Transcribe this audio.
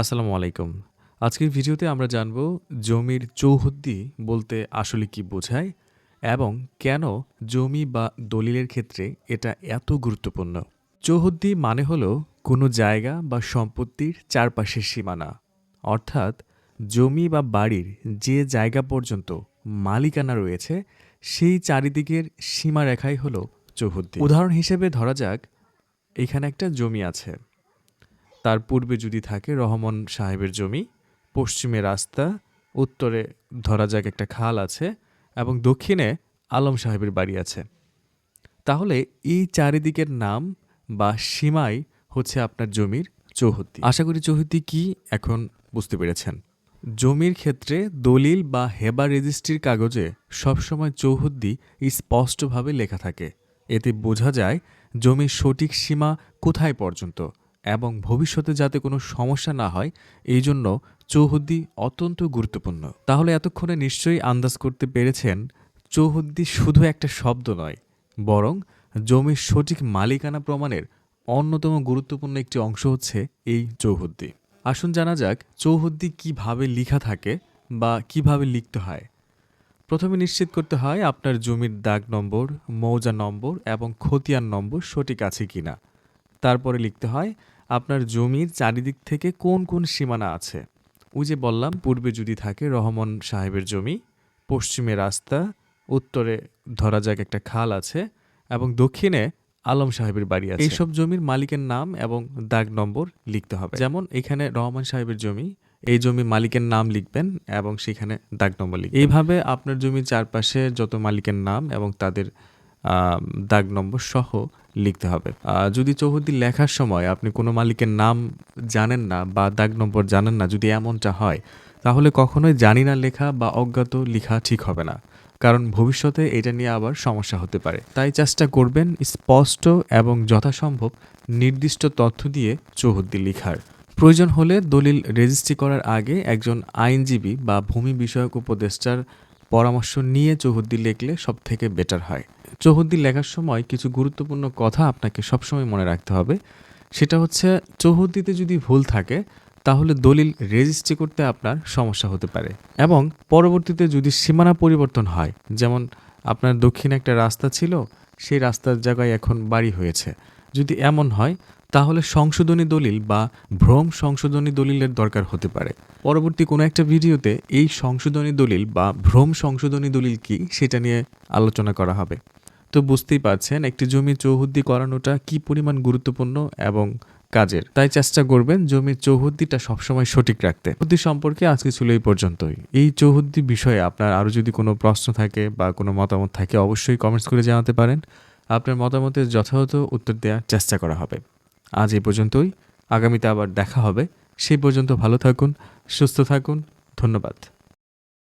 আসসালামু আলাইকুম। আজকের ভিডিওতে আমরা জানব জমির চৌহদ্দি বলতে আসলে কি বোঝায় এবং কেন জমি বা দলিলের ক্ষেত্রে এটা এত গুরুত্বপূর্ণ। চৌহদ্দি মানে হলো কোনো জায়গা বা সম্পত্তির চারপাশের সীমানা। অর্থাৎ জমি বা বাড়ির যে জায়গা পর্যন্ত মালিকানা রয়েছে, সেই চারিদিকের সীমারেখাই হলো চৌহদ্দি। উদাহরণ হিসেবে ধরা যাক, এখানে একটা জমি আছে। তার পূর্বে যদি থাকে রহমান সাহেবের জমি, পশ্চিমে রাস্তা, উত্তরে ধরা যাক একটা খাল আছে এবং দক্ষিণে আলম সাহেবের বাড়ি আছে। তাহলে এই চারিদিকের নাম বা সীমাই হচ্ছে আপনার জমির চৌহদ্দি। আশা করি চৌহদ্দি কি এখন বুঝতে পেরেছেন। জমির ক্ষেত্রে দলিল বা হেবা রেজিস্ট্রির কাগজে সবসময় চৌহদ্দি স্পষ্টভাবে লেখা থাকে। এতে বোঝা যায় জমির সঠিক সীমা কোথায় পর্যন্ত। এবং ভবিষ্যতে যাতে কোনো সমস্যা না হয়, এই জন্য চৌহদ্দি অত্যন্ত গুরুত্বপূর্ণ। তাহলে এতক্ষণে নিশ্চয়ই আন্দাজ করতে পেরেছেন, চৌহদ্দি শুধু একটা শব্দ নয়, বরং জমির সঠিক মালিকানা প্রমাণের অন্যতম গুরুত্বপূর্ণ একটি অংশ হচ্ছে এই চৌহদ্দি। আসুন জানা যাক, চৌহদ্দি কীভাবে লিখা থাকে বা কীভাবে লিখতে হয়। প্রথমে নিশ্চিত করতে হয় আপনার জমির দাগ নম্বর, মৌজা নম্বর এবং খতিয়ান নম্বর সঠিক আছে কিনা। তারপরে লিখতে হয় আপনার জমির চারিদিক থেকে কোন কোন সীমানা আছে? ওই যে বললাম পূর্বে যদি থাকে রহমান সাহেবের জমি পশ্চিমে রাস্তা উত্তরে ধরা যাক একটা খাল আছে এবং দক্ষিণে আলম সাহেবের বাড়ি আছে। এইসব জমির মালিকের নাম এবং দাগ নম্বর লিখতে হবে। যেমন এখানে রহমান সাহেবের জমি এই জমির মালিকের নাম লিখবেন এবং সেখানে দাগ নম্বর লিখবেন। এইভাবে আপনার জমির চারপাশে যত মালিকের নাম এবং তাদের দাগ নম্বর সহ লিখতে হবে। যদি চৌহদ্দি লেখার সময় আপনি কোনো মালিকের নাম জানেন না বা দাগ নম্বর জানেন না, যদি এমনটা হয়, তাহলে কখনোই জানি না লেখা বা অজ্ঞাত লেখা ঠিক হবে না। কারণ ভবিষ্যতে এটা নিয়ে আবার সমস্যা হতে পারে। তাই চেষ্টা করবেন স্পষ্ট এবং যথাসম্ভব নির্দিষ্ট তথ্য দিয়ে চৌহদ্দি লিখার। প্রয়োজন হলে দলিল রেজিস্ট্রি করার আগে একজন আইনজীবী বা ভূমি বিষয়ক উপদেষ্টার পরামর্শ নিয়ে চৌহদ্দি লিখলে সব থেকে বেটার হয়। চৌহদ্দি লেখার সময় কিছু গুরুত্বপূর্ণ কথা আপনাকে সবসময় মনে রাখতে হবে। সেটা হচ্ছে, চৌহদ্দিতে যদি ভুল থাকে, তাহলে দলিল রেজিস্ট্রি করতে আপনার সমস্যা হতে পারে। এবং পরবর্তীতে যদি সীমানা পরিবর্তন হয়, যেমন আপনার দক্ষিণে একটা রাস্তা ছিল, সেই রাস্তার জায়গায় এখন বাড়ি হয়েছে। যদি এমন হয় তাহলে সংশোধনী দলিল বা ভ্রম সংশোধনী দলিলের দরকার হতে পারে। পরবর্তী কোনো একটা ভিডিওতে এই সংশোধনী দলিল বা ভ্রম সংশোধনী দলিল কি সেটা নিয়ে আলোচনা করা হবে। তো বুঝতেই পারছেন, একটি জমি চৌহদ্দি করানোটা কি পরিমাণ গুরুত্বপূর্ণ এবং কাজের? তাই চেষ্টা করবেন জমির চৌহদ্দিটা সবসময় সঠিক রাখতে। চৌহদ্দি সম্পর্কে আজকে ছিল এই পর্যন্তই। এই চৌহদ্দি বিষয়ে আপনার আরও যদি কোনো প্রশ্ন থাকে বা কোনো মতামত থাকে, অবশ্যই কমেন্টস করে জানাতে পারেন। আপনার মতামতের যথাযথ উত্তর দেওয়ার চেষ্টা করা হবে। আজ এ পর্যন্তই। আগামীতে আবার দেখা হবে। সেই পর্যন্ত ভালো থাকুন সুস্থ থাকুন। ধন্যবাদ।